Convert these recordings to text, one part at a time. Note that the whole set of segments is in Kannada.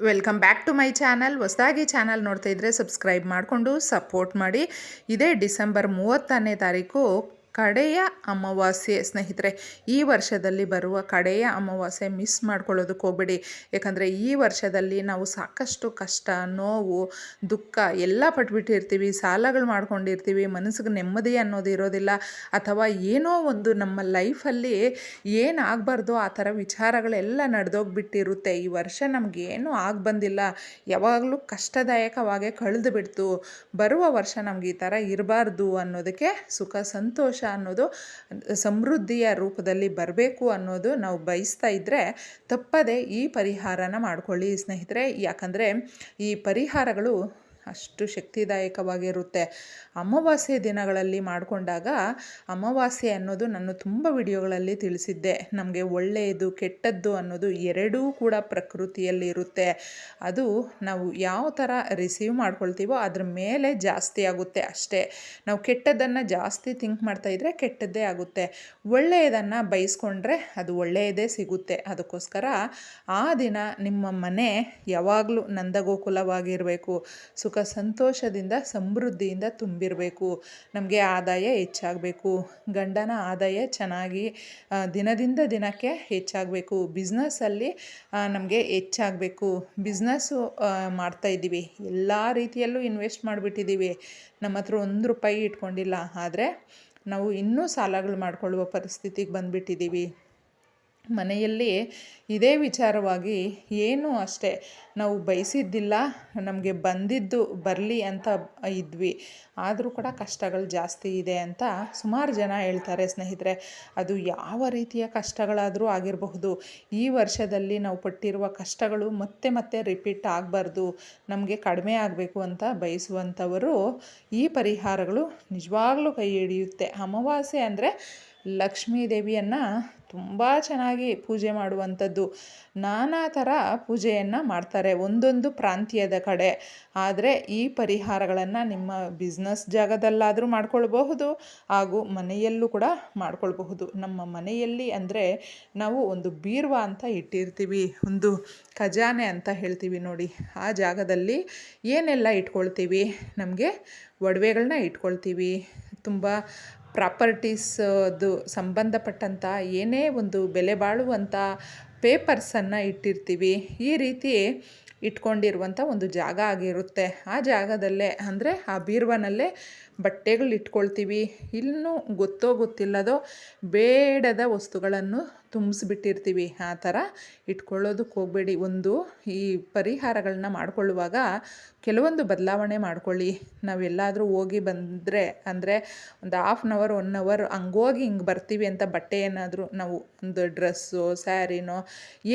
Welcome back to my channel ಹೊಸದಾಗಿ ಚಾನಲ್ ನೋಡ್ತಾ ಇದ್ದರೆ ಸಬ್ಸ್ಕ್ರೈಬ್ ಮಾಡಿಕೊಂಡು ಸಪೋರ್ಟ್ ಮಾಡಿ. ಇದೇ ಡಿಸೆಂಬರ್ ಮೂವತ್ತನೇ ತಾರೀಕು ಕಡೆಯ ಅಮಾವಾಸ್ಯೆ ಸ್ನೇಹಿತರೆ, ಈ ವರ್ಷದಲ್ಲಿ ಬರುವ ಕಡೆಯ ಅಮಾವಾಸ್ಯೆ ಮಿಸ್ ಮಾಡ್ಕೊಳ್ಳೋದಕ್ಕೆ ಹೋಗ್ಬೇಡಿ. ಯಾಕಂದರೆ ಈ ವರ್ಷದಲ್ಲಿ ನಾವು ಸಾಕಷ್ಟು ಕಷ್ಟ, ನೋವು, ದುಃಖ ಎಲ್ಲ ಪಟ್ಬಿಟ್ಟಿರ್ತೀವಿ, ಸಾಲಗಳು ಮಾಡ್ಕೊಂಡಿರ್ತೀವಿ, ಮನಸ್ಸಿಗೆ ನೆಮ್ಮದಿ ಅನ್ನೋದು ಇರೋದಿಲ್ಲ. ಅಥವಾ ಏನೋ ಒಂದು ನಮ್ಮ ಲೈಫಲ್ಲಿ ಏನಾಗಬಾರ್ದು ಆ ಥರ ವಿಚಾರಗಳೆಲ್ಲ ನಡೆದೋಗ್ಬಿಟ್ಟಿರುತ್ತೆ. ಈ ವರ್ಷ ನಮಗೇನು ಆಗಿ ಬಂದಿಲ್ಲ ಯಾವಾಗಲೂ ಕಷ್ಟದಾಯಕವಾಗೇ ಕಳೆದು ಬಿಡ್ತು. ಬರುವ ವರ್ಷ ನಮ್ಗೆ ಈ ಥರ ಇರಬಾರ್ದು ಅನ್ನೋದಕ್ಕೆ ಸುಖ, ಸಂತೋಷ ಅನ್ನೋದು ಸಮೃದ್ಧಿಯ ರೂಪದಲ್ಲಿ ಬರಬೇಕು ಅನ್ನೋದು ನಾವು ಬಯಸ್ತಾ ಇದ್ದರೆ ತಪ್ಪದೆ ಈ ಪರಿಹಾರನ ಮಾಡ್ಕೊಳ್ಳಿ ಸ್ನೇಹಿತರೆ. ಯಾಕಂದರೆ ಈ ಪರಿಹಾರಗಳು ಅಷ್ಟು ಶಕ್ತಿದಾಯಕವಾಗಿರುತ್ತೆ. ಅಮಾವಾಸ್ಯೆ ದಿನಗಳಲ್ಲಿ ಮಾಡಿಕೊಂಡಾಗ ಅಮಾವಾಸ್ಯೆ ಅನ್ನೋದು ನಾನು ತುಂಬ ವಿಡಿಯೋಗಳಲ್ಲಿ ತಿಳಿಸಿದ್ದೆ. ನಮಗೆ ಒಳ್ಳೆಯದು, ಕೆಟ್ಟದ್ದು ಅನ್ನೋದು ಎರಡೂ ಕೂಡ ಪ್ರಕೃತಿಯಲ್ಲಿ ಇರುತ್ತೆ. ಅದು ನಾವು ಯಾವ ಥರ ರಿಸೀವ್ ಮಾಡ್ಕೊಳ್ತೀವೋ ಅದ್ರ ಮೇಲೆ ಜಾಸ್ತಿ ಆಗುತ್ತೆ ಅಷ್ಟೇ. ನಾವು ಕೆಟ್ಟದ್ದನ್ನು ಜಾಸ್ತಿ ಥಿಂಕ್ ಮಾಡ್ತಾ ಇದ್ದರೆ ಕೆಟ್ಟದ್ದೇ ಆಗುತ್ತೆ. ಒಳ್ಳೆಯದನ್ನು ಬಯಸ್ಕೊಂಡ್ರೆ ಅದು ಒಳ್ಳೆಯದೇ ಸಿಗುತ್ತೆ. ಅದಕ್ಕೋಸ್ಕರ ಆ ದಿನ ನಿಮ್ಮ ಮನೆ ಯಾವಾಗಲೂ ನಂದಗೋಕುಲವಾಗಿರಬೇಕು. ಸುಖ ಸಂತೋಷದಿಂದ, ಸಮೃದ್ಧಿಯಿಂದ ತುಂಬಿರಬೇಕು. ನಮಗೆ ಆದಾಯ ಹೆಚ್ಚಾಗಬೇಕು. ಗಂಡನ ಆದಾಯ ಚೆನ್ನಾಗಿ ದಿನದಿಂದ ದಿನಕ್ಕೆ ಹೆಚ್ಚಾಗಬೇಕು. ಬಿಸ್ನೆಸ್ಸಲ್ಲಿ ನಮಗೆ ಹೆಚ್ಚಾಗಬೇಕು. ಬಿಸ್ನೆಸ್ಸು ಮಾಡ್ತಾ ಇದ್ದೀವಿ. ಎಲ್ಲ ರೀತಿಯಲ್ಲೂ ಇನ್ವೆಸ್ಟ್ ಮಾಡಿಬಿಟ್ಟಿದ್ದೀವಿ. ನಮ್ಮ ಹತ್ರ ಒಂದು ರೂಪಾಯಿ ಇಟ್ಕೊಂಡಿಲ್ಲ. ಆದರೆ, ನಾವು ಇನ್ನೂ ಸಾಲಗಳು ಮಾಡಿಕೊಳ್ಳುವ ಪರಿಸ್ಥಿತಿಗೆ ಬಂದುಬಿಟ್ಟಿದ್ದೀವಿ. ಮನೆಯಲ್ಲಿ ಇದೇ ವಿಚಾರವಾಗಿ ಏನೂ ಅಷ್ಟೇ, ನಾವು ಬಯಸಿದ್ದಿಲ್ಲ, ನಮಗೆ ಬಂದಿದ್ದು ಬರಲಿ ಅಂತ ಇದ್ವಿ. ಆದರೂ ಕೂಡ ಕಷ್ಟಗಳು ಜಾಸ್ತಿ ಇದೆ ಅಂತ ಸುಮಾರು ಜನ ಹೇಳ್ತಾರೆ ಸ್ನೇಹಿತರೆ. ಅದು ಯಾವ ರೀತಿಯ ಕಷ್ಟಗಳಾದರೂ ಆಗಿರಬಹುದು. ಈ ವರ್ಷದಲ್ಲಿ ನಾವು ಪಟ್ಟಿರುವ ಕಷ್ಟಗಳು ಮತ್ತೆ ಮತ್ತೆ ರಿಪೀಟ್ ಆಗಬಾರ್ದು. ನಮಗೆ ಕಡಿಮೆ ಆಗಬೇಕು ಅಂತ ಬಯಸುವಂಥವರು ಈ ಪರಿಹಾರಗಳು ನಿಜವಾಗ್ಲೂ ಕೈ ಹಿಡಿಯುತ್ತೆ. ಅಮಾವಾಸ್ಯೆ ಅಂದರೆ ಲಕ್ಷ್ಮೀ ದೇವಿಯನ್ನು ತುಂಬ ಚೆನ್ನಾಗಿ ಪೂಜೆ ಮಾಡುವಂಥದ್ದು. ನಾನಾ ಥರ ಪೂಜೆಯನ್ನು ಮಾಡ್ತಾರೆ, ಒಂದೊಂದು ಪ್ರಾಂತ್ಯದ ಕಡೆ. ಆದರೆ ಈ ಪರಿಹಾರಗಳನ್ನು ನಿಮ್ಮ ಬಿಸ್ನೆಸ್ ಜಾಗದಲ್ಲಾದರೂ ಮಾಡ್ಕೊಳ್ಬಹುದು, ಹಾಗೂ ಮನೆಯಲ್ಲೂ ಕೂಡ ಮಾಡ್ಕೊಳ್ಬಹುದು. ನಮ್ಮ ಮನೆಯಲ್ಲಿ ಅಂದರೆ ನಾವು ಒಂದು ಬೀರ್ವ ಅಂತ ಇಟ್ಟಿರ್ತೀವಿ, ಒಂದು ಖಜಾನೆ ಅಂತ ಹೇಳ್ತೀವಿ ನೋಡಿ. ಆ ಜಾಗದಲ್ಲಿ ಏನೆಲ್ಲ ಇಟ್ಕೊಳ್ತೀವಿ? ನಮಗೆ ಒಡವೆಗಳನ್ನ ಇಟ್ಕೊಳ್ತೀವಿ. ತುಂಬ ಪ್ರಾಪರ್ಟೀಸದು ಸಂಬಂಧಪಟ್ಟಂಥ ಏನೇ ಒಂದು ಬೆಲೆ ಬಾಳುವಂಥ ಪೇಪರ್ಸನ್ನು ಇಟ್ಟಿರ್ತೀವಿ, ಈ ರೀತಿ ಇಟ್ಕೊಂಡಿರುವಂಥ ಒಂದು ಜಾಗ ಆಗಿರುತ್ತೆ. ಆ ಜಾಗದಲ್ಲೇ, ಅಂದರೆ ಆ ಬೀರ್ವನಲ್ಲೇ ಬಟ್ಟೆಗಳು ಇಟ್ಕೊಳ್ತೀವಿ ಇನ್ನೂ ಗೊತ್ತೋ ಗೊತ್ತಿಲ್ಲದೋ ಬೇಡದ ವಸ್ತುಗಳನ್ನು ತುಂಬಿಸ್ಬಿಟ್ಟಿರ್ತೀವಿ ಆ ಥರ ಇಟ್ಕೊಳ್ಳೋದಕ್ಕೆ ಹೋಗಬೇಡಿ. ಒಂದು ಈ ಪರಿಹಾರಗಳನ್ನ ಮಾಡಿಕೊಳ್ಳುವಾಗ ಕೆಲವೊಂದು ಬದಲಾವಣೆ ಮಾಡ್ಕೊಳ್ಳಿ. ನಾವೆಲ್ಲಾದರೂ ಹೋಗಿ ಬಂದರೆ, ಅಂದರೆ ಒಂದು half an hour one hour ಹಂಗೋಗಿ ಹಿಂಗೆ ಬರ್ತೀವಿ ಅಂತ ಬಟ್ಟೆ ಏನಾದರೂ ನಾವು ಒಂದು ಡ್ರೆಸ್ಸು, ಸ್ಯಾರಿನೋ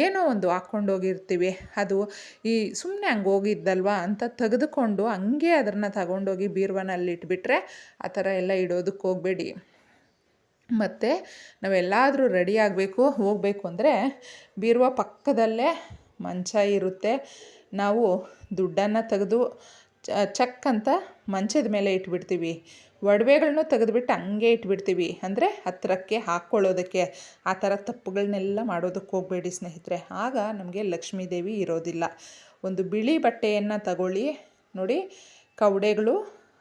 ಏನೋ ಒಂದು ಹಾಕ್ಕೊಂಡೋಗಿರ್ತೀವಿ ಅದು ಈ ಸುಮ್ಮನೆ ಹಂಗೆ ಹೋಗಿದ್ದಲ್ವಾ ಅಂತ ತೆಗೆದುಕೊಂಡು ಹಂಗೆ ಅದನ್ನು ತಗೊಂಡೋಗಿ ಬೀರ್ವನಲ್ಲಿ ಇಟ್ಬಿಟ್ರೆ ಆ ಥರ ಎಲ್ಲ ಇಡೋದಕ್ಕೆ ಹೋಗಬೇಡಿ. ಮತ್ತು ನಾವೆಲ್ಲಾದರೂ ರೆಡಿ ಆಗಬೇಕು, ಹೋಗಬೇಕು ಅಂದರೆ ಬೀರುವ ಪಕ್ಕದಲ್ಲೇ ಮಂಚ ಇರುತ್ತೆ. ನಾವು ದುಡ್ಡನ್ನು ತೆಗೆದು ಚಕ್ ಅಂತ ಮಂಚದ ಮೇಲೆ ಇಟ್ಬಿಡ್ತೀವಿ. ಒಡವೆಗಳನ್ನೂ ತೆಗೆದುಬಿಟ್ಟು ಹಂಗೆ ಇಟ್ಬಿಡ್ತೀವಿ. ಅಂದರೆ ಹತ್ತಿರಕ್ಕೆ ಹಾಕ್ಕೊಳ್ಳೋದಕ್ಕೆ, ಆ ಥರ ತಪ್ಪುಗಳನ್ನೆಲ್ಲ ಮಾಡೋದಕ್ಕೆ ಹೋಗಬೇಡಿ ಸ್ನೇಹಿತರೆ. ಆಗ ನಮಗೆ ಲಕ್ಷ್ಮೀ ದೇವಿ ಇರೋದಿಲ್ಲ. ಒಂದು ಬಿಳಿ ಬಟ್ಟೆಯನ್ನು ತಗೊಳ್ಳಿ. ನೋಡಿ, ಕವಡೆಗಳು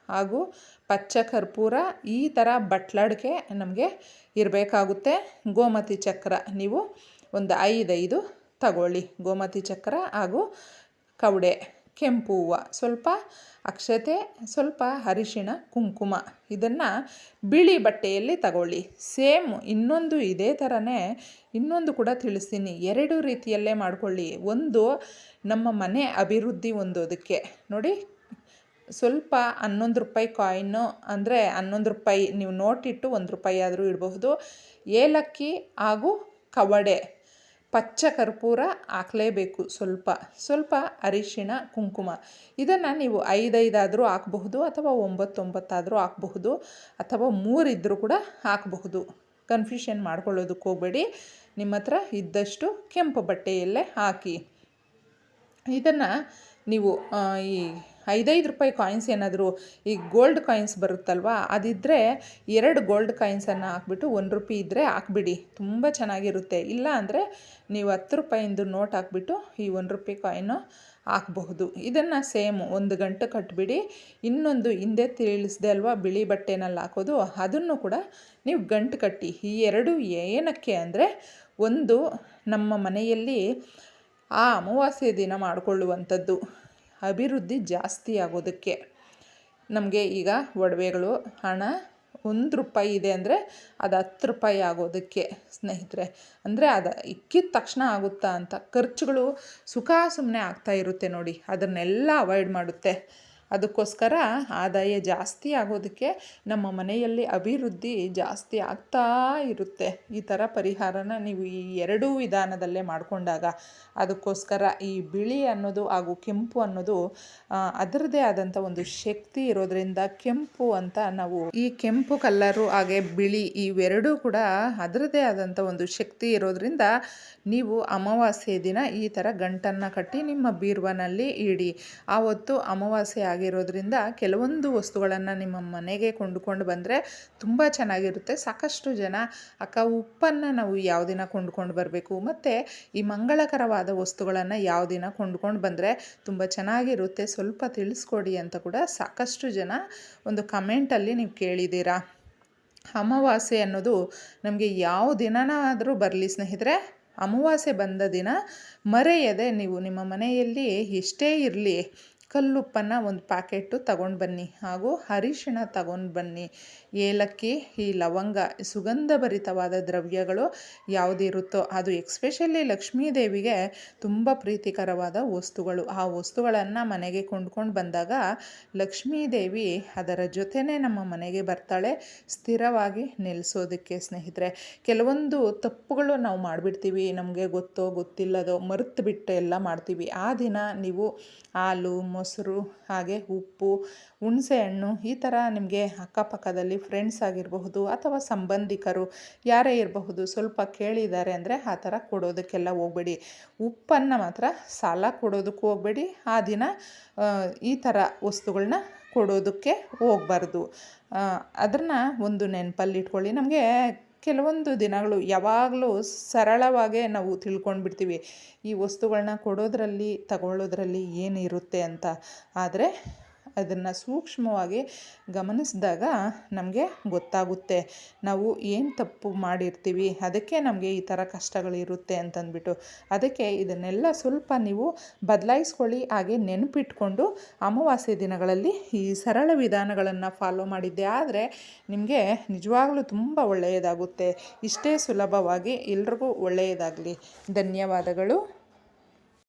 ಹಾಗೂ ಪಚ್ಚ ಕರ್ಪೂರ ಈ ಥರ ಬಟ್ಲಡಿಕೆ ನಮಗೆ ಇರಬೇಕಾಗುತ್ತೆ. ಗೋಮತಿ ಚಕ್ರ ನೀವು ಒಂದು ಐದೈದು ತಗೊಳ್ಳಿ. ಗೋಮತಿ ಚಕ್ರ ಹಾಗೂ ಕವಡೆ, ಕೆಂಪು ಹೂವು, ಸ್ವಲ್ಪ ಅಕ್ಷತೆ, ಸ್ವಲ್ಪ ಅರಿಶಿಣ, ಕುಂಕುಮ ಇದನ್ನು ಬಿಳಿ ಬಟ್ಟೆಯಲ್ಲಿ ತಗೊಳ್ಳಿ. ಸೇಮ್ ಇನ್ನೊಂದು ಇದೇ ಥರನೇ ಇನ್ನೊಂದು ಕೂಡ ತಿಳಿಸ್ತೀನಿ. ಎರಡು ರೀತಿಯಲ್ಲೇ ಮಾಡಿಕೊಳ್ಳಿ. ಒಂದು ನಮ್ಮ ಮನೆ ಅಭಿವೃದ್ಧಿ ಹೊಂದೋದಕ್ಕೆ. ನೋಡಿ ಸ್ವಲ್ಪ ಹನ್ನೊಂದು ರೂಪಾಯಿ ಕಾಯಿನ್ನು ಅಂದರೆ ಹನ್ನೊಂದು ರೂಪಾಯಿ ನೀವು ನೋಟಿಟ್ಟು ಒಂದು ರೂಪಾಯಿ ಆದರೂ ಇಡಬಹುದು. ಏಲಕ್ಕಿ ಹಾಗೂ ಕವಡೆ, ಪಚ್ಚ ಕರ್ಪೂರ ಹಾಕಲೇಬೇಕು ಸ್ವಲ್ಪ. ಸ್ವಲ್ಪ ಅರಿಶಿಣ, ಕುಂಕುಮ. ಇದನ್ನು ನೀವು ಐದೈದಾದರೂ ಹಾಕಬಹುದು ಅಥವಾ ಒಂಬತ್ತೊಂಬತ್ತಾದರೂ ಹಾಕಬಹುದು ಅಥವಾ ಮೂರಿದ್ದರೂ ಕೂಡ ಹಾಕಬಹುದು. ಕನ್ಫ್ಯೂಷನ್ ಮಾಡ್ಕೊಳ್ಳೋದಕ್ಕೆ ಹೋಗಬೇಡಿ. ನಿಮ್ಮ ಹತ್ರ ಇದ್ದಷ್ಟು ಕೆಂಪು ಬಟ್ಟೆಯಲ್ಲೇ ಹಾಕಿ. ಇದನ್ನು ನೀವು ಈ ಐದೈದು ರೂಪಾಯಿ ಕಾಯಿನ್ಸ್ ಏನಾದರೂ ಈ ಗೋಲ್ಡ್ ಕಾಯಿನ್ಸ್ ಬರುತ್ತಲ್ವ? ಅದಿದ್ದರೆ ಎರಡು ಗೋಲ್ಡ್ ಕಾಯಿನ್ಸನ್ನು ಹಾಕ್ಬಿಟ್ಟು ಒಂದು ರೂಪಾಯಿ ಇದ್ದರೆ ಹಾಕ್ಬಿಡಿ. ತುಂಬ ಚೆನ್ನಾಗಿರುತ್ತೆ. ಇಲ್ಲ ಅಂದರೆ ನೀವು ಹತ್ತು ರೂಪಾಯಿಂದು ನೋಟ್ ಹಾಕ್ಬಿಟ್ಟು ಈ ಒಂದು ರೂಪಾಯಿ ಕಾಯಿನು ಹಾಕಬಹುದು. ಇದನ್ನು ಸೇಮ್ ಒಂದು ಗಂಟೆ ಕಟ್ಬಿಡಿ. ಇನ್ನೊಂದು ಹಿಂದೆ ತಿಳಿಸ್ದೆ ಅಲ್ವಾ, ಬಿಳಿ ಬಟ್ಟೆನಲ್ಲಿ ಹಾಕೋದು, ಅದನ್ನು ಕೂಡ ನೀವು ಗಂಟು ಕಟ್ಟಿ. ಈ ಎರಡು ಏನಕ್ಕೆ ಅಂದರೆ ಒಂದು ನಮ್ಮ ಮನೆಯಲ್ಲಿ ಆ ಅಮಾವಾಸ್ಯೆ ದಿನ ಮಾಡಿಕೊಳ್ಳುವಂಥದ್ದು. ಅಭಿವೃದ್ಧಿ ಜಾಸ್ತಿ ಆಗೋದಕ್ಕೆ. ನಮಗೆ ಈಗ ಒಡವೆಗಳು, ಹಣ ಒಂದು ರೂಪಾಯಿ ಇದೆ ಅಂದರೆ ಅದು ಹತ್ತು ರೂಪಾಯಿ ಆಗೋದಕ್ಕೆ ಸ್ನೇಹಿತರೆ. ಅಂದರೆ ಅದು ಇಕ್ಕಿದ ತಕ್ಷಣ ಆಗುತ್ತಾ ಅಂತ. ಖರ್ಚುಗಳು ಸುಖ ಸುಮ್ಮನೆ ಆಗ್ತಾ ಇರುತ್ತೆ ನೋಡಿ. ಅದನ್ನೆಲ್ಲ ಅವಾಯ್ಡ್ ಮಾಡುತ್ತೆ. ಅದಕ್ಕೋಸ್ಕರ ಆದಾಯ ಜಾಸ್ತಿ ಆಗೋದಕ್ಕೆ ನಮ್ಮ ಮನೆಯಲ್ಲಿ ಅಭಿವೃದ್ಧಿ ಜಾಸ್ತಿ ಆಗ್ತಾ ಇರುತ್ತೆ. ಈ ಥರ ಪರಿಹಾರನ ನೀವು ಈ ಎರಡೂ ವಿಧಾನದಲ್ಲೇ ಮಾಡಿಕೊಂಡಾಗ ಅದಕ್ಕೋಸ್ಕರ ಈ ಬಿಳಿ ಅನ್ನೋದು ಹಾಗೂ ಕೆಂಪು ಅನ್ನೋದು ಅದರದೇ ಆದಂಥ ಒಂದು ಶಕ್ತಿ ಇರೋದ್ರಿಂದ ಕೆಂಪು ಅಂತ ನಾವು ಈ ಕೆಂಪು ಕಲ್ಲರು ಹಾಗೆ ಬಿಳಿ ಇವೆರಡೂ ಕೂಡ ಅದರದೇ ಆದಂಥ ಒಂದು ಶಕ್ತಿ ಇರೋದ್ರಿಂದ ನೀವು ಅಮಾವಾಸ್ಯೆ ದಿನ ಈ ಥರ ಗಂಟನ್ನು ಕಟ್ಟಿ ನಿಮ್ಮ ಬೀರ್ವನಲ್ಲಿ ಇಡಿ. ಆವತ್ತು ಅಮಾವಾಸ್ಯೆ ಆಗಿರೋದ್ರಿಂದ ಕೆಲವೊಂದು ವಸ್ತುಗಳನ್ನು ನಿಮ್ಮ ಮನೆಗೆ ಕೊಂಡುಕೊಂಡು ಬಂದರೆ ತುಂಬ ಚೆನ್ನಾಗಿರುತ್ತೆ. ಸಾಕಷ್ಟು ಜನ, ಅಕ್ಕ ಉಪ್ಪನ್ನು ನಾವು ಯಾವ ದಿನ ಕೊಂಡುಕೊಂಡು ಬರಬೇಕು, ಮತ್ತು ಈ ಮಂಗಳಕರವಾದ ವಸ್ತುಗಳನ್ನು ಯಾವ ದಿನ ಕೊಂಡುಕೊಂಡು ಬಂದರೆ ತುಂಬ ಚೆನ್ನಾಗಿರುತ್ತೆ, ಸ್ವಲ್ಪ ತಿಳಿಸ್ಕೊಡಿ ಅಂತ ಕೂಡ ಸಾಕಷ್ಟು ಜನ ಒಂದು ಕಮೆಂಟಲ್ಲಿ ನೀವು ಕೇಳಿದ್ದೀರಾ. ಅಮಾವಾಸ್ಯೆ ಅನ್ನೋದು ನಮಗೆ ಯಾವ ದಿನನಾದರೂ ಬರಲಿ ಸ್ನೇಹಿತರೆ, ಅಮಾವಾಸ್ಯೆ ಬಂದ ದಿನ ಮರೆಯದೆ ನೀವು ನಿಮ್ಮ ಮನೆಯಲ್ಲಿ ಎಷ್ಟೇ ಇರಲಿ ಕಲ್ಲುಪ್ಪನ್ನು ಒಂದು ಪ್ಯಾಕೆಟು ತಗೊಂಡು ಬನ್ನಿ ಹಾಗೂ ಅರಿಶಿಣ ತಗೊಂಡು ಬನ್ನಿ. ಏಲಕ್ಕಿ, ಈ ಲವಂಗ, ಸುಗಂಧಭರಿತವಾದ ದ್ರವ್ಯಗಳು ಯಾವುದಿರುತ್ತೋ ಅದು ಎಕ್ಸ್ಪೆಷಲಿ ಲಕ್ಷ್ಮೀ ದೇವಿಗೆ ತುಂಬ ಪ್ರೀತಿಕರವಾದ ವಸ್ತುಗಳು. ಆ ವಸ್ತುಗಳನ್ನು ಮನೆಗೆ ಕೊಂಡ್ಕೊಂಡು ಬಂದಾಗ ಲಕ್ಷ್ಮೀ ದೇವಿ ಅದರ ಜೊತೆನೇ ನಮ್ಮ ಮನೆಗೆ ಬರ್ತಾಳೆ, ಸ್ಥಿರವಾಗಿ ನೆಲೆಸೋದಕ್ಕೆ ಸ್ನೇಹಿತರೆ. ಕೆಲವೊಂದು ತಪ್ಪುಗಳು ನಾವು ಮಾಡಿಬಿಡ್ತೀವಿ, ನಮಗೆ ಗೊತ್ತೋ ಗೊತ್ತಿಲ್ಲದೋ ಮರೆತು ಬಿಟ್ಟು ಎಲ್ಲ ಮಾಡ್ತೀವಿ. ಆ ದಿನ ನೀವು ಹಾಲು, ಮೊಸರು ಹಾಗೆ ಉಪ್ಪು, ಹುಣಸೆ ಹಣ್ಣು ಈ ಥರ ನಿಮಗೆ ಅಕ್ಕಪಕ್ಕದಲ್ಲಿ ಫ್ರೆಂಡ್ಸ್ ಆಗಿರಬಹುದು ಅಥವಾ ಸಂಬಂಧಿಕರು ಯಾರೇ ಇರಬಹುದು ಸ್ವಲ್ಪ ಕೇಳಿದ್ದಾರೆ ಅಂದರೆ ಆ ಥರ ಕೊಡೋದಕ್ಕೆಲ್ಲ ಹೋಗಬೇಡಿ. ಉಪ್ಪನ್ನು ಮಾತ್ರ ಸಾಲ ಕೊಡೋದಕ್ಕೂ ಹೋಗಬೇಡಿ. ಆ ದಿನ ಈ ಥರ ವಸ್ತುಗಳನ್ನ ಕೊಡೋದಕ್ಕೆ ಹೋಗಬಾರ್ದು. ಅದನ್ನು ಒಂದು ನೆನಪಲ್ಲಿ ಇಟ್ಕೊಳ್ಳಿ. ನಮಗೆ ಕೆಲವೊಂದು ದಿನಗಳು ಯಾವಾಗಲೂ ಸರಳವಾಗೇ ನಾವು ತಿಳ್ಕೊಂಡ್ಬಿಡ್ತೀವಿ. ಈ ವಸ್ತುಗಳನ್ನ ಕೊಡೋದ್ರಲ್ಲಿ ತಗೊಳ್ಳೋದ್ರಲ್ಲಿ ಏನಿರುತ್ತೆ ಅಂತ. ಆದರೆ ಅದನ್ನು ಸೂಕ್ಷ್ಮವಾಗಿ ಗಮನಿಸಿದಾಗ ನಮಗೆ ಗೊತ್ತಾಗುತ್ತೆ. ನಾವು ಏನು ತಪ್ಪು ಮಾಡಿರ್ತೀವಿ, ಅದಕ್ಕೆ ನಮಗೆ ಈ ಥರ ಕಷ್ಟಗಳಿರುತ್ತೆ ಅಂತಂದ್ಬಿಟ್ಟು. ಅದಕ್ಕೆ ಇದನ್ನೆಲ್ಲ ಸ್ವಲ್ಪ ನೀವು ಬದಲಾಯಿಸ್ಕೊಳ್ಳಿ, ಹಾಗೆ ನೆನಪಿಟ್ಕೊಂಡು ಅಮಾವಾಸ್ಯೆ ದಿನಗಳಲ್ಲಿ ಈ ಸರಳ ವಿಧಾನಗಳನ್ನು ಫಾಲೋ ಮಾಡಿದ್ದೆ ಆದರೆ ನಿಮಗೆ ನಿಜವಾಗ್ಲೂ ತುಂಬ ಒಳ್ಳೆಯದಾಗುತ್ತೆ. ಇಷ್ಟೇ ಸುಲಭವಾಗಿ ಎಲ್ರಿಗೂ ಒಳ್ಳೆಯದಾಗಲಿ. ಧನ್ಯವಾದಗಳು.